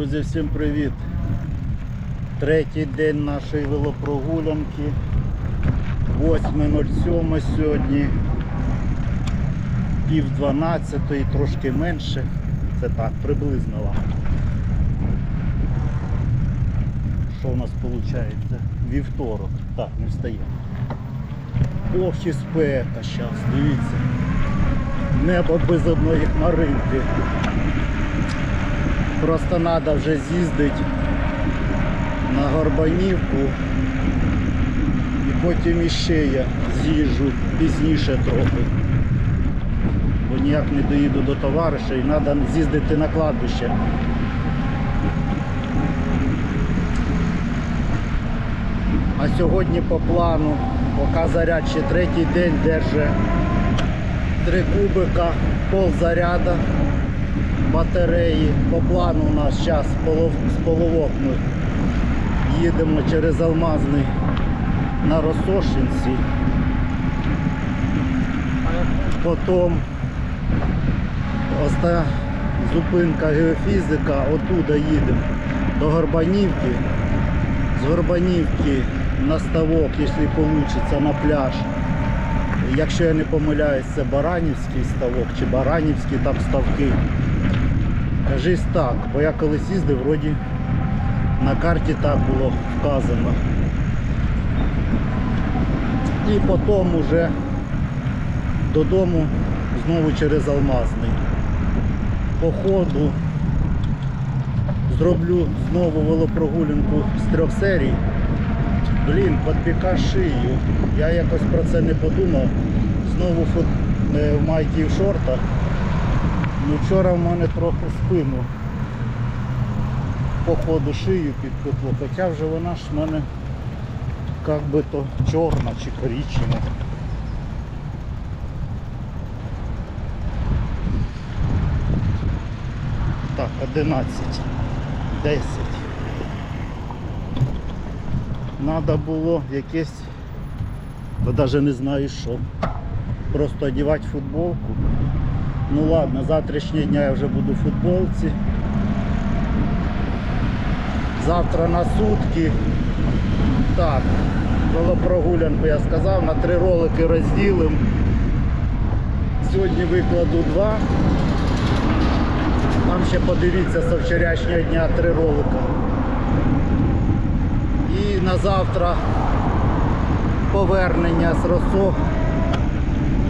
Друзі, всім привіт! Третій день нашої велопрогулянки. 8.07 сьогодні. Пів 12, трошки менше. Це так, приблизно вам. Що у нас виходить? Вівторок. Так, не встає. Ох, і спека зараз, дивіться. Небо без одної хмаринки. Просто треба вже з'їздити на Горбанівку і потім іще я з'їжджу пізніше трохи. Бо ніяк не доїду до товариша і треба з'їздити на кладбище. А сьогодні по плану, поки заряд ще третій день держить три кубика, пол заряда батареї. По плану у нас зараз з Половокну їдемо через Алмазний на Росошинці. Потім оста зупинка геофізика, отуда їдемо до Горбанівки. З Горбанівки на ставок, якщо вийде, на пляж. Якщо я не помиляюсь, це Баранівський ставок чи Баранівські там ставки. Кажись так, бо я колись їздив, вроді на карті так було вказано. І потім уже додому знову через Алмазний. По ходу зроблю знову велопрогулянку з трьох серій. Блін, підпіка шию. Я якось про це не подумав. Знову фут... е, в майці в шортах. Ну, вчора в мене трохи спину по ходу шию підпекло, хоча вже вона ж в мене як би то чорна чи коричнева. Так, 11, 10. Надо було якесь, навіть не знаю що. Просто одягати футболку. Ну ладно, завтрашнього дня я вже буду в футболці. Завтра на сутки. Так, велопрогулянку я сказав, на три ролики розділимо. Сьогодні викладу два. Там ще подивіться з вчорашнього дня три ролика. І на завтра повернення з Росо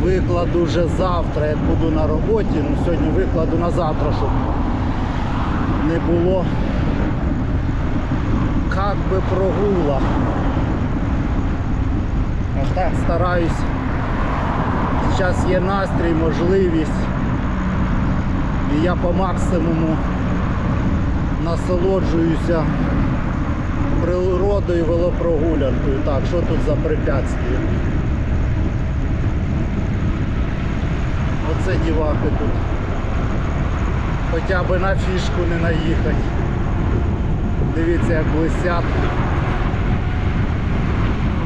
викладу вже завтра, як буду на роботі. Ну, сьогодні викладу на завтра, щоб не було як би прогула. А так стараюсь. Зараз є настрій, можливість. І я по максимуму насолоджуюся природою велопрогулянкою. Так, що тут за препятствие? Оце дівахи тут. Хоча б на фішку не наїхати. Дивіться, як блистять.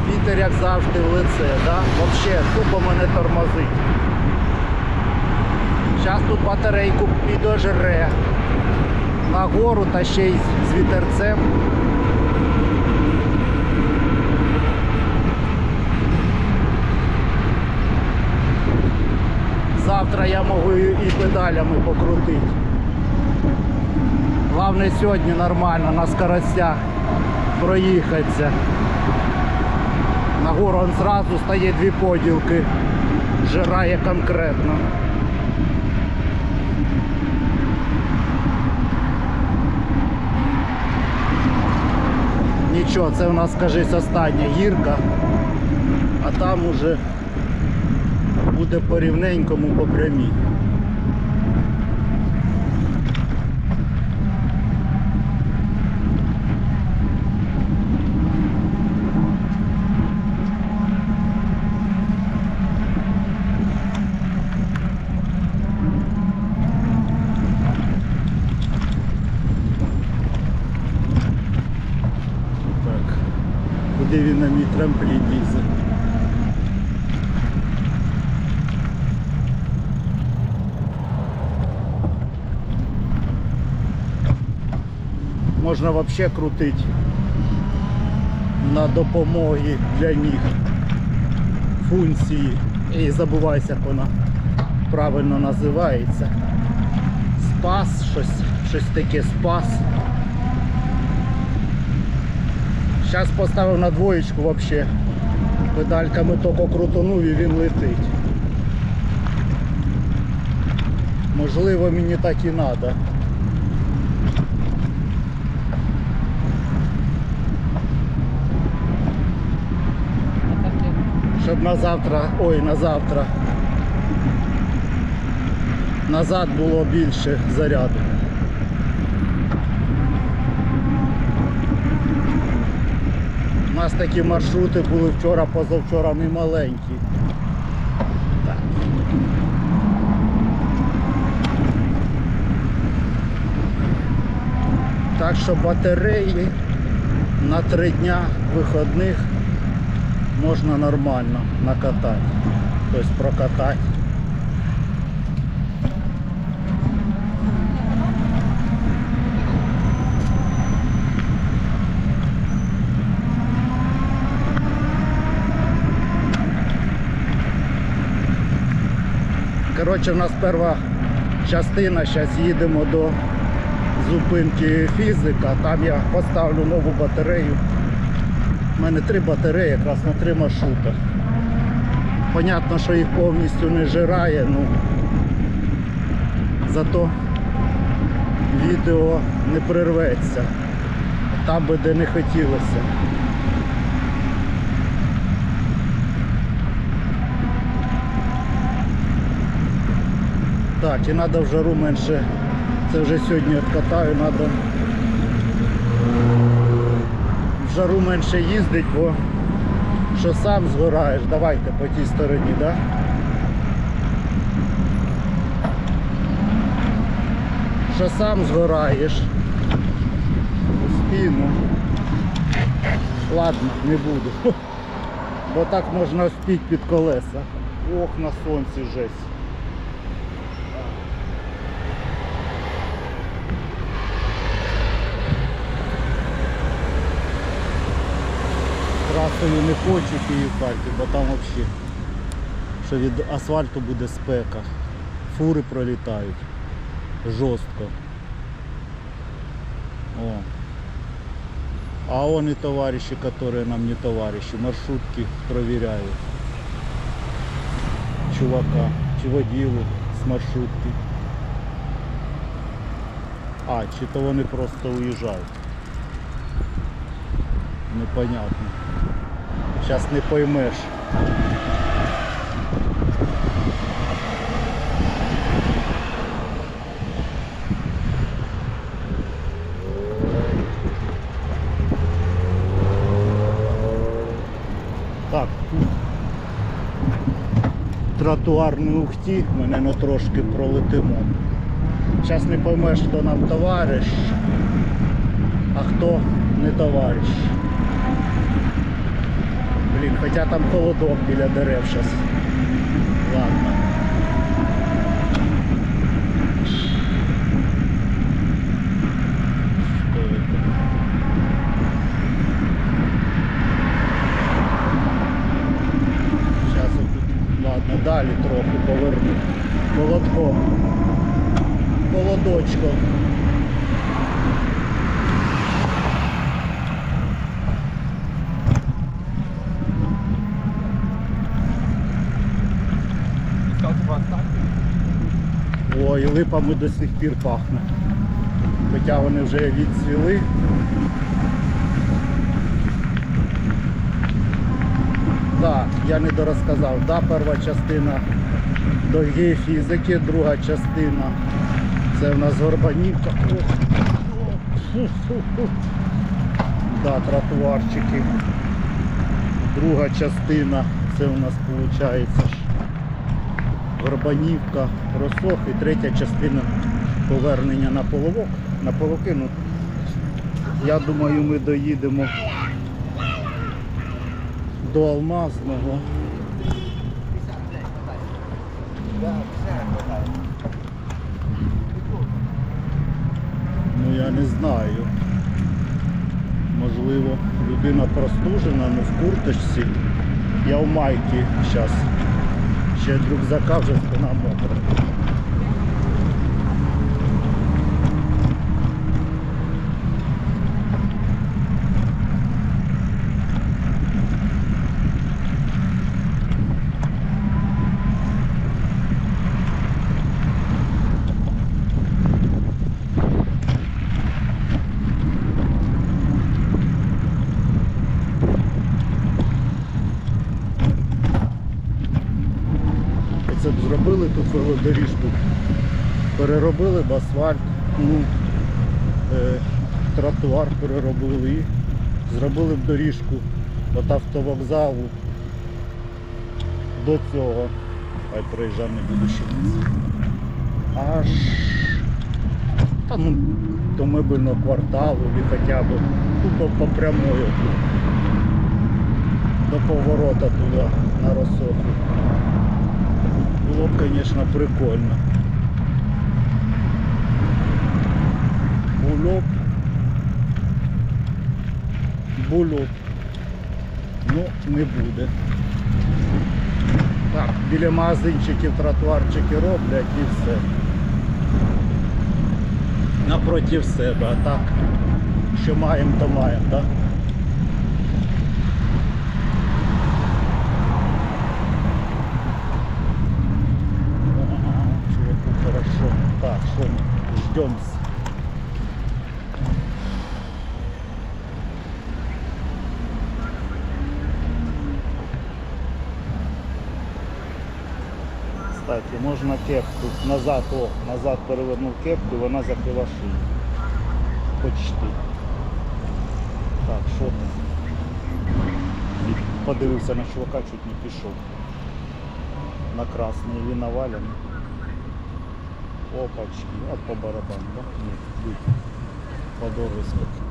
Вітер, як завжди, в лице, да? Взагалі, тупо мене тормозить. Зараз тут батарейку підожре на гору та ще й з вітерцем. Завтра я можу і педалями покрутити. Головне сьогодні нормально на скоростях проїхатися. На гору он зразу стає дві поділки. Жирає конкретно. Нічого, це у нас, скажись, остання гірка, а там уже буде по рівненькому по прямій. Куди він на мій трамплін лізе? Можна взагалі крутити на допомоги для ніг функції. І забувайся, як вона правильно називається. Спас, щось, щось таке спас. Зараз поставив на двоєчку взагалі. Педальками тільки крутанув і він летить. Можливо, мені так і треба. На завтра, ой, на завтра. Назад було більше заряду. У нас такі маршрути були вчора, позавчора немаленькі. Так. Так що батареї на три дня виходних можна нормально накатати. Тобто прокатати. Коротше, в нас перша частина, зараз їдемо до зупинки фізика, там я поставлю нову батарею. Мене три батареї якраз на три маршрути. Понятно, що їх повністю не жирає, ну зато відео не прирветься. Там би де не хотілося. Так, і треба в жару менше. Це вже сьогодні відкатаю, треба жару менше їздить, бо що сам згораєш. Давайте по тій стороні, да? Що сам згораєш у спину. Ладно, не буду. Бо так можна вспіть під колеса. Ох, на сонці жесть. Трасою не хочу Київ Харків, бо там взагалі що від асфальту буде спека. Фури пролітають. Жорстко. О. А он и товарищи, которые нам не товарищи, маршрутки проверяют. Чувака, чуводілу з маршрутки. А, чи то вони просто уїжджають. Непонятно. Сейчас не поймеш. Так, тут тротуарний ухті, мене на трошки пролетимо. Зараз не поймеш, хто нам товариш, а хто не товариш. Блін, хоча там холодок біля дерев зараз. Ладно. Зараз ладно, далі трохи поверну. Холодком. Холодочком. Ой, липами до сих пір пахне. Хоча вони вже відцвіли. Так, я не дорозказав. Да, перша частина до геофізики, друга частина це в нас Горбанівка. Да, тротуарчики. Друга частина це у нас виходить Горбанівка, Росох і третя частина повернення на половок. На полоки, ну, я думаю, ми доїдемо до Алмазного. Ну я не знаю. Можливо, людина простужена, ну в курточці. Я в майці зараз. Ще від рюкзака вже спина мокра. Оце б тут велодоріжку, переробили б асфальт, ну, е, тротуар переробили і зробили б доріжку від автовокзалу до цього. Хай проїжджав не буду ще. Аж та, ну, до мебельного кварталу і хоча б тупо по прямої до поворота туди на розсоху. Було б, звісно, прикольно. Було б. Було б. Ну, не буде. Так, біля магазинчиків тротуарчики роблять і все. Напротив себе, а так, що маємо, то маємо, так? Ага, чуваку хорошо. Так, что мы. Кстати, можна кепку назад, о, назад перевернув кепку і вона закрила шию. Почти. Так, що там? Подивився на чувака, чуть не пішов. На красный или навален. Опачки. А по барабану, да? Нет, подорвы Подор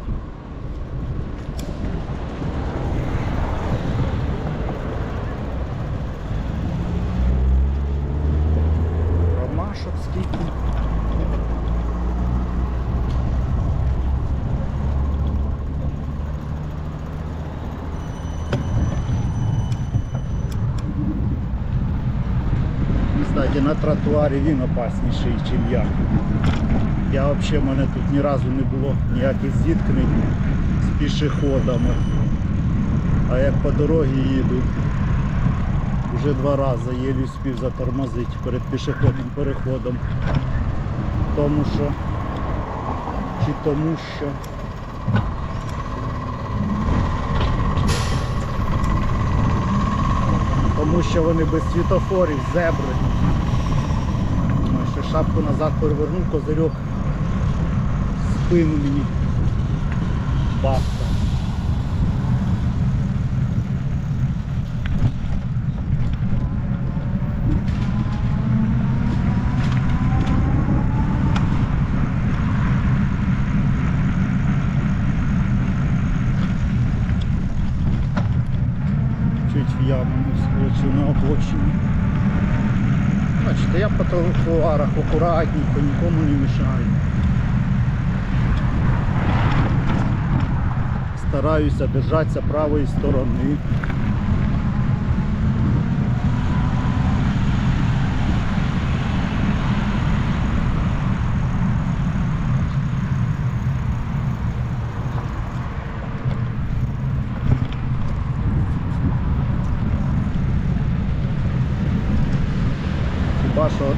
на він опасніший, ніж я. Я взагалі, в мене тут ні разу не було ніяких зіткнень з пішоходами. А як по дорозі їду, вже два рази єлі успів затормозити перед пішохідним переходом. Тому що чи тому що тому що вони без світофорів, зебри. Шапку назад перевернув, козирьок спину мені бахта. Чуть в яму не вскочив на обочині. Бачите, я по тротуарах акуратненько, нікому не мішаю. Стараюся держатися правої сторони.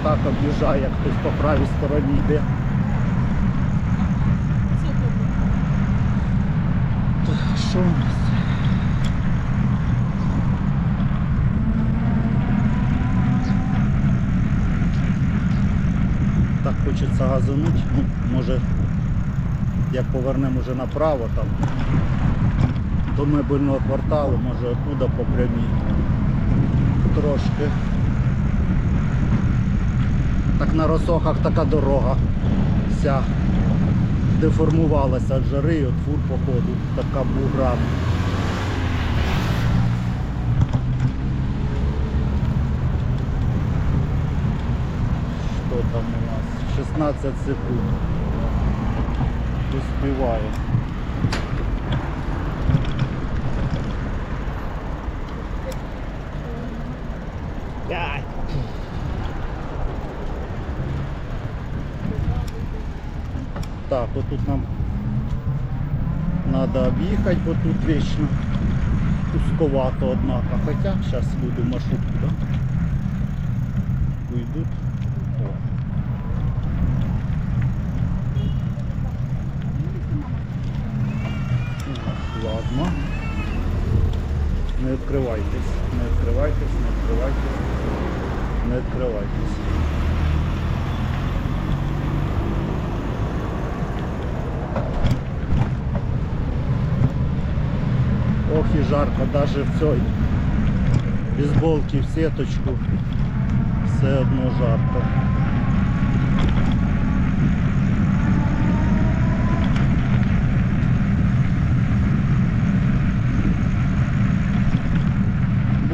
Отак об'їжджає, як хтось по правій стороні йде. Так, Що у нас? Так хочеться газануть. Ну, може, як повернемо вже направо там до мебельного кварталу, може оттуда по прямій. Трошки. Так на розсохах така дорога вся деформувалася від жари, от фур походу, така бугра. Що там у нас? 16 секунд. Успіваю. Отут нам треба об'їхати, бо тут вічно узковато, однако. Хоча зараз в маршрутку, да? Уйдуть. Ладно. Не відкривайтесь, не відкривайтесь, не відкривайтесь, не відкривайтесь. Ох і жарко, даже в цій бейсболці в сеточку все одно жарко.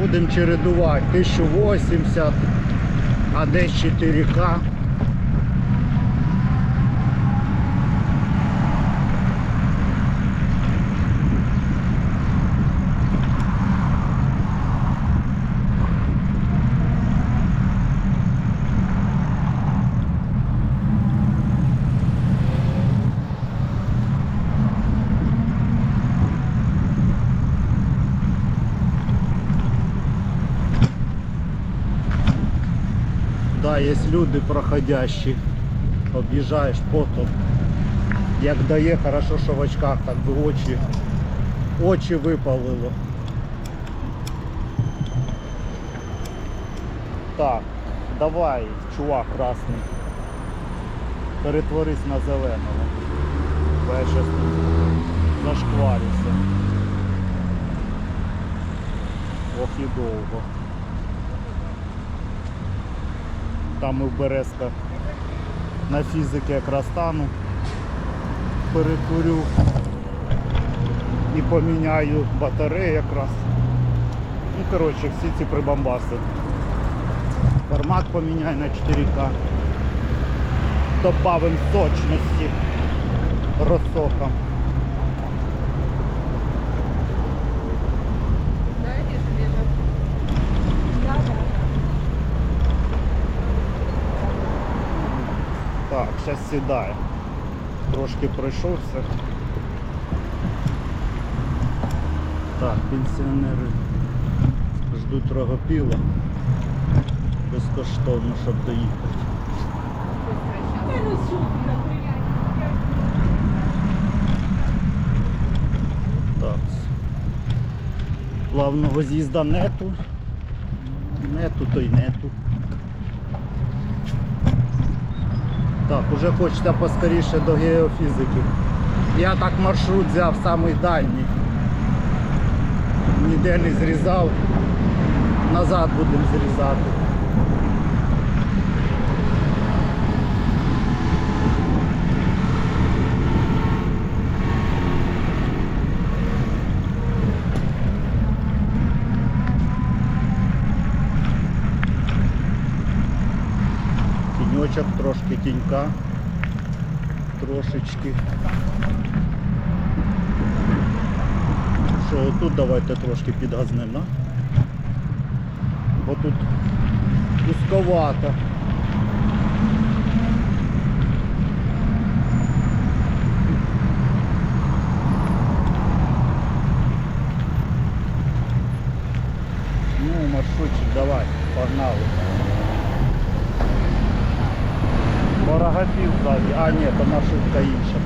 Будемо чередувати 1080, а десь 4К. Є люди проходящі. Об'їжджаєш потом. Як дає, хорошо, що в очках так би очі, очі випалило. Так, давай, чувак красний. Перетворись на зеленого. Бо я щас тут зашкварюся. Ох і довго. Там і в Березках на фізики якраз стану, перетворю і поміняю батареї якраз. Ну, коротше, всі ці прибамбаси. Формат поміняю на 4К. Добавим сочності розсоком. Дайте железо. Да, да. Так, зараз сідає. Трошки пройшовся. Так, пенсіонери ждуть рогопіла. Безкоштовно, щоб доїхати. Та Так. Плавного з'їзда нету. Нету, то й нету. Так, уже хочеться поскоріше до геофізики. Я так маршрут взяв самий дальній. Ніде не зрізав. Назад будемо зрізати. Тіньочок, трошки тінька. Трошечки. Що тут давайте трошки підгазнемо, бо тут пусковато. Ну, маршрутчик, давай, погнали. Ворогатів ззаді. А, ні, то маршрутка інша.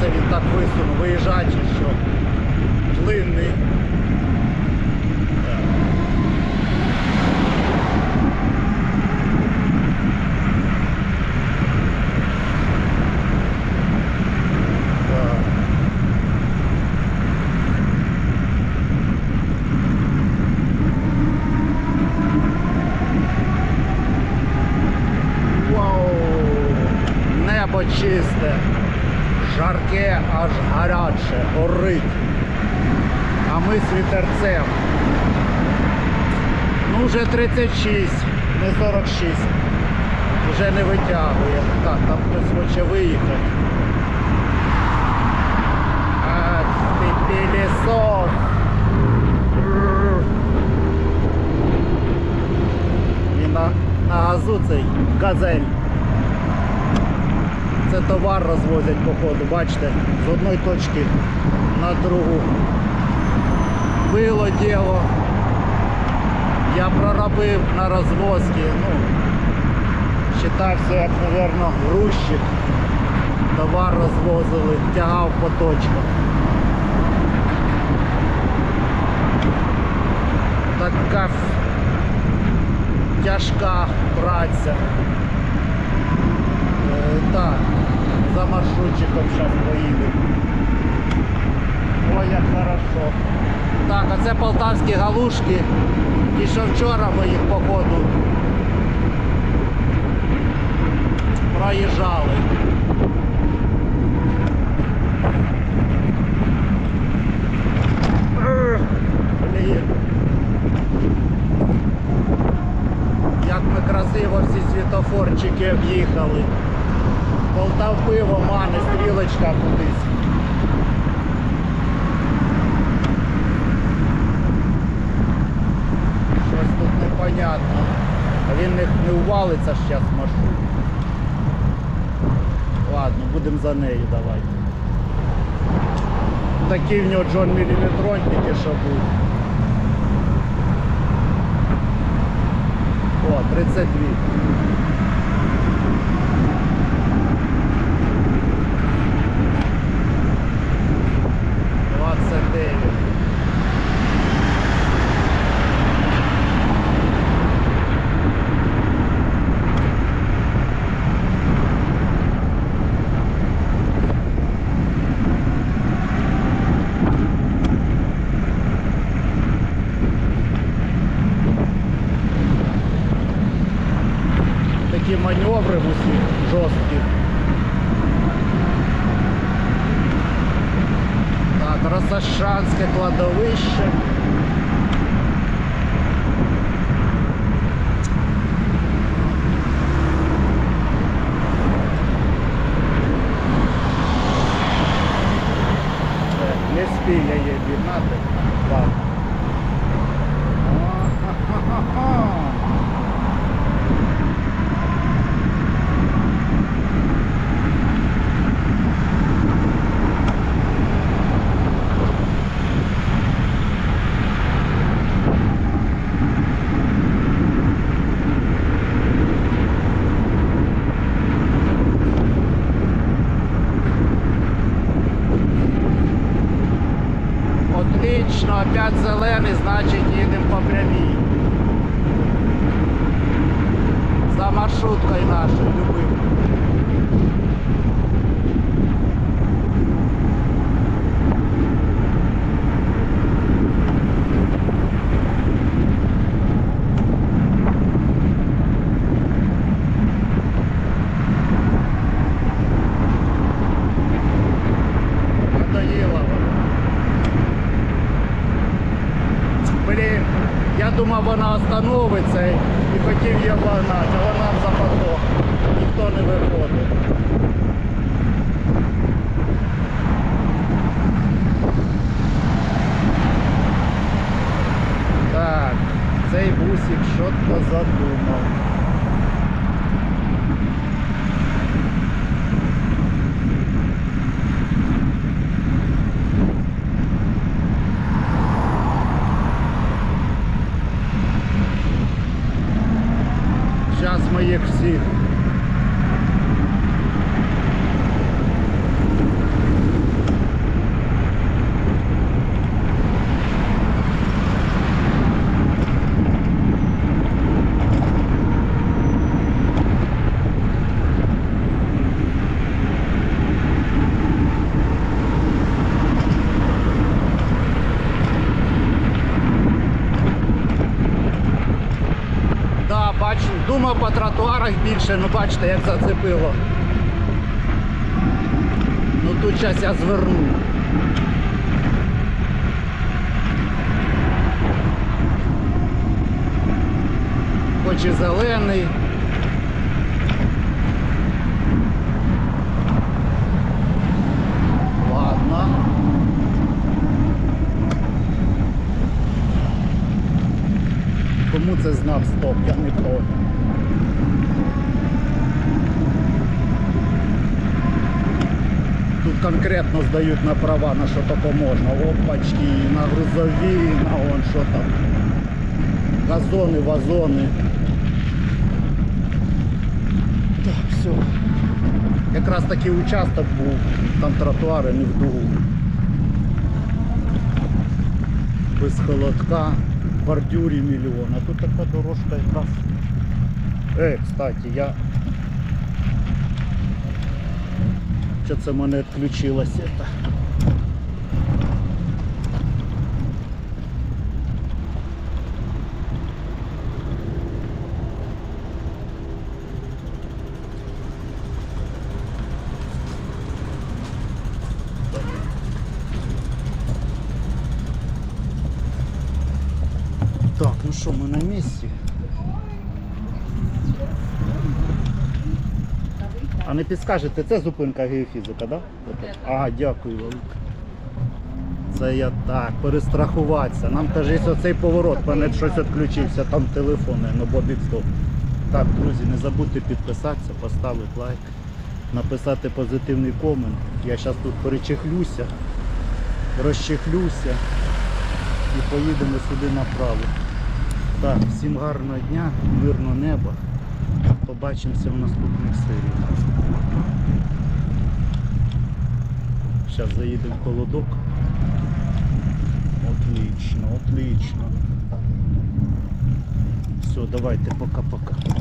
Це він так висунув? виїжджаючи, що? Длинний. Так. Так. Вау! Небо чисте, жарке, аж гаряче, горить. А ми з вітерцем. Вже 36, не 46. Вже не витягує. Так, там хтось хоче виїхати. Ах, ти пілісос. І на, на газу цей газель. Це товар розвозять походу, бачите, з одної точки на другу. Було діло. Я проробив на розвозці, ну, вважався як, мабуть, грузчик. Товар розвозили, тягав по точках. Така тяжка праця. Е, Так, за маршрутчиком зараз поїдемо. Ой, як хорошо. Так, а це полтавські галушки. І що вчора ми їх походу проїжджали. Як ми красиво всі світофорчики об'їхали. Полтав пиво, мане, стрілочка кудись. Щось А він не, увалиться зараз маршрут. Ладно, будемо за нею давайте. Такий в нього Джон Міліметрон тільки що був. О, 32. Двадцять дев'ять. Такі маневри в усіх жорсткі. Так, Росошанське кладовище. Е, Не спів я її обігнати. Ладно. О-ха-ха-ха-ха. Отлично, опять зелений, значить їдемо по прямій. За маршруткою нашою любим. Надоело. Блін, я думав, вона остановиться і хотів її обогнати, а вона в западок. Ніхто не виходить. Так, цей бусик що-то задумав. тротуарах більше, ну бачите, як зацепило. Ну тут зараз я зверну. Хоч і зелений. Ладно. Кому це знав стоп, я не проти. Конкретно здають на права, на що таке можна. Опачки, на грузові, на он що там. Газони, вазони. Так, все. Якраз такий участок був, там тротуари не в дугу. Без холодка, бордюрі мільйон. А тут така дорожка якраз. Е, кстати, я Що це в мене відключилося? це? Так, ну що, ми на місці. А не підскажете, це зупинка геофізика, да? Ага, дякую велике. Це я так, перестрахуватися. Нам є оцей поворот, мене щось відключився, там телефон, ну бобік стоп. Так, друзі, не забудьте підписатися, поставити лайк, написати позитивний комент. Я зараз тут перечехлюся, розчехлюся і поїдемо сюди направо. Так, всім гарного дня, мирного неба. Побачимося в наступних серіях. Зараз заїдемо в холодок. Отлично, отлично. Все, давайте, пока-пока.